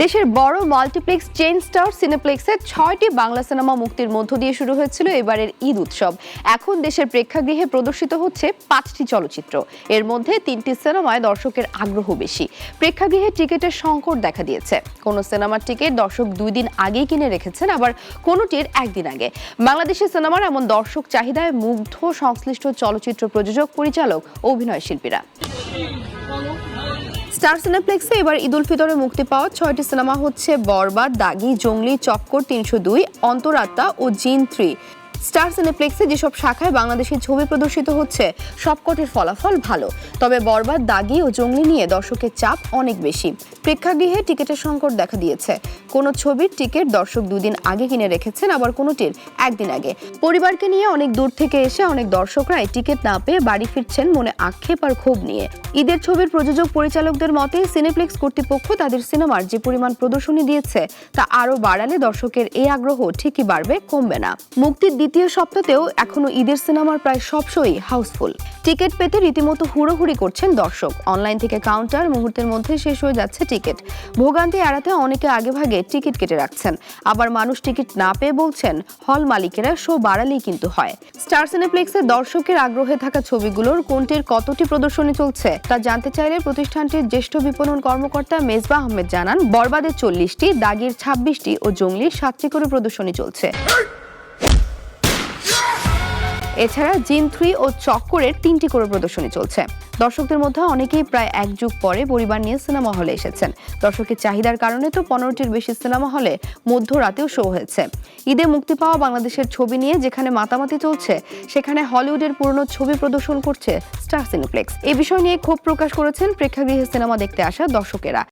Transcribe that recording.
দেশের বড় multiplex chain star সিনেপ্লেক্সের ছয়টি বাংলা সিনেমা মুক্তির মধ্য দিয়ে শুরু হয়েছিল এবারের ঈদ উৎসব। এখন দেশের প্রেক্ষাগৃহে প্রদর্শিত হচ্ছে পাঁচটি চলচ্চিত্র। এর মধ্যে তিনটি সিনেমায় দর্শকের আগ্রহ বেশি। প্রেক্ষাগৃহে টিকিটের সংকট দেখা দিয়েছে। কোন সিনেমার টিকিট দর্শক দুই দিন আগেই কিনে রেখেছেন, আবার কোনোটির একদিন আগে। বাংলাদেশি সিনেমার এমন দর্শক চাহিদায় মুগ্ধ সংশ্লিষ্ট চলচ্চিত্র প্রযোজক, পরিচালক অভিনয় শিল্পীরা স্টার সিনেপ্লেক্সে এবার ঈদ উল ফিতরে মুক্তি পাওয়া ছয়টি সিনেমা হচ্ছে বরবাদ, দাগি, জঙ্গলি, চক্কর তিনশো দুই, অন্তরাত্মা ও জিন থ্রি। স্টার সিনেপ্লেক্সে যেসব শাখায় বাংলাদেশের ছবি প্রদর্শিত হচ্ছে, সবকটির ফলাফল ভালো। তবে বরবাদ, দাগি ও জঙ্গলি নিয়ে দর্শকের চাপ অনেক বেশি। প্রেক্ষাগৃহে টিকিটের সংকট দেখা দিয়েছে। কোনো ছবির টিকিট দর্শক দুদিন আগে কিনে রেখেছেন, আবার কোনোটির একদিন আগে। পরিবারকে নিয়ে অনেক দূর থেকে এসে অনেক দর্শকরাই টিকিট না পেয়ে বাড়ি ফিরছেন মনে আক্ষেপ আর ক্ষোভ নিয়ে। ঈদের ছবির প্রযোজক পরিচালকদের মতে, সিনেপ্লেক্স কর্তৃপক্ষ তাদের সিনেমার যে পরিমাণ প্রদর্শনী দিয়েছে, তা আরও বাড়ালে দর্শকের এই আগ্রহ ঠিকই বাড়বে, কমবে না। মুক্তির দ্বিতীয় সপ্তাহতেও এখনও ঈদের সিনেমার প্রায় সব শোই হাউসফুল। টিকিট পেতে রীতিমতো হুড়োহুড়ি করছেন দর্শক। অনলাইন থেকে কাউন্টার মুহূর্তের মধ্যে শেষ হয়ে যাচ্ছে টিকিট। ভোগান্তি এড়াতে অনেকে আগেভাগে টিকিট কেটে রাখছেন। আবার মানুষ টিকিট না পেয়ে বলছেন, হল মালিকেরা শো বাড়ালেই কিন্তু হয়। স্টার সিনেপ্লেক্সে দর্শকের আগ্রহে থাকা ছবিগুলোর কোনটির কতটি প্রদর্শনী চলছে, তা জানতে চাইলে প্রতিষ্ঠানটির জ্যেষ্ঠ বিপণন কর্মকর্তা মেজবা আহমেদ জানান বরবাদের চল্লিশটি, দাগির ছাব্বিশটি ও জঙ্গলির সাতটি করে প্রদর্শনী চলছে। এছাড়া জিন থ্রি ও চক্করের তিনটি করে প্রদর্শনী চলছে। দর্শকদের মধ্যে অনেকেই প্রায় এক যুগ পরে পরিবার নিয়ে সিনেমা হলে এসেছেন। দর্শকের চাহিদার কারণে তো পনেরোটির বেশি সিনেমা হলে মধ্যরাতেও শো হয়েছে। ঈদে মুক্তি পাওয়া বাংলাদেশের ছবি নিয়ে যেখানে মাতামাতি চলছে, সেখানে হলিউডের পুরনো ছবি প্রদর্শন করছে স্টার সিনেপ্লেক্স। এ বিষয় নিয়ে ক্ষোভ প্রকাশ করেছেন প্রেক্ষাগৃহে সিনেমা দেখতে আসা দর্শকেরা।